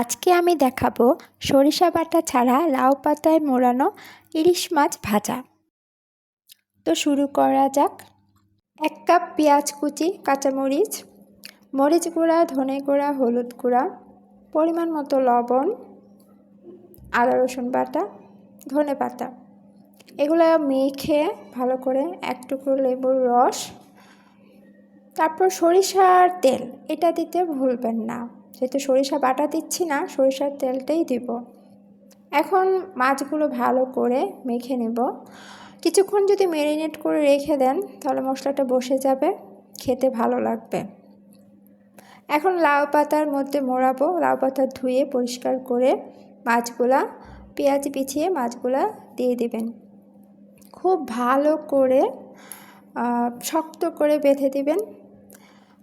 আজকে আমি দেখাবো সরিষা বাটা ছাড়া লাউ পাতায় মোড়ানো ইলিশ মাছ ভাজা। তো শুরু করা যাক। এক কাপ পেঁয়াজ কুচি, কাঁচামরিচ, মরিচ গুঁড়া, ধনে গুঁড়া, হলুদ গুঁড়া, পরিমাণ মতো লবণ, আদা, রসুন বাটা, ধনে পাতা। এগুলো মেখে ভালো করে এক টুকরো লেবুর রস, তারপর সরিষার তেল, এটা দিতে ভুলবেন না। যেহেতু সরিষা বাটা দিচ্ছি না, সরিষার তেলটাই দিব। এখন মাছগুলো ভালো করে মেখে নেব। কিছুক্ষণ যদি ম্যারিনেট করে রেখে দেন, তাহলে মশলাটা বসে যাবে, খেতে ভালো লাগবে। এখন লাউ পাতার মধ্যে মোড়াবো, লাউ পাতা ধুয়ে পরিষ্কার করে মাছগুলা, পেঁয়াজ পিছিয়ে মাছগুলা দিয়ে দিবেন। খুব ভালো করে শক্ত করে বেঁধে দিবেন।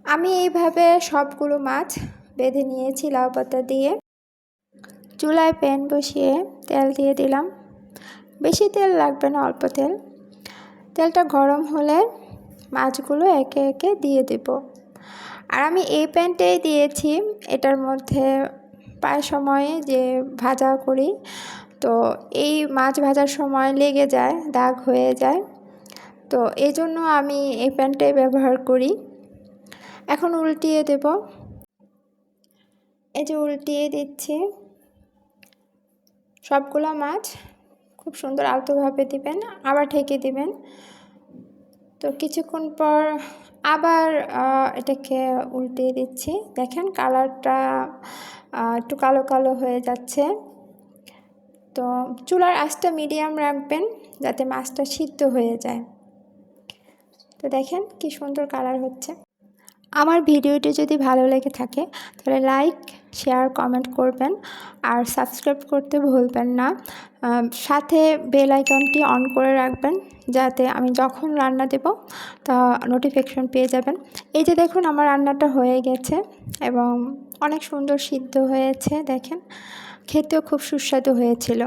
আমি এইভাবে সবগুলো মাছ বেঁধে নিয়েছি লাউ পাতা দিয়ে। চুলায় প্যান বসিয়ে তেল দিয়ে দিলাম। বেশি তেল লাগবে না, অল্প তেল। তেলটা গরম হলে মাছগুলো একে একে দিয়ে দেব। আর আমি এই প্যানটাই দিয়েছি, এটার মধ্যে প্রায় সময়ে যে ভাজা করি, তো এই মাছ ভাজার সময় লেগে যায়, দাগ হয়ে যায়। তো এই জন্য আমি এই প্যানটাই ব্যবহার করি। এখন উল্টিয়ে দেব। এই যে উল্টিয়ে দিচ্ছি। সবগুলো মাছ খুব সুন্দর আলতোভাবে দিবেন, আবার ঢেকে দিবেন। তো কিছুক্ষণ পর আবার এটাকে উল্টিয়ে দিচ্ছি। দেখেন কালারটা একটু কালো কালো হয়ে যাচ্ছে। তো চুলার আঁচটা মিডিয়াম রাখবেন যাতে মাছটা সিদ্ধ হয়ে যায়। তো দেখেন কি সুন্দর কালার হচ্ছে। আমার ভিডিওটি যদি ভালো লেগে থাকে, তাহলে লাইক শেয়ার কমেন্ট করবেন। আর সাবস্ক্রাইব করতে ভুলবেন না। সাথে বেল আইকনটি অন করে রাখবেন, যাতে আমি যখন রান্না দেব, তা নোটিফিকেশন পেয়ে যাবেন। এই যে দেখুন, আমার রান্নাটা হয়ে গেছে এবং অনেক সুন্দর সিদ্ধ হয়েছে, দেখেন। খেতেও খুব সুস্বাদু হয়েছিল।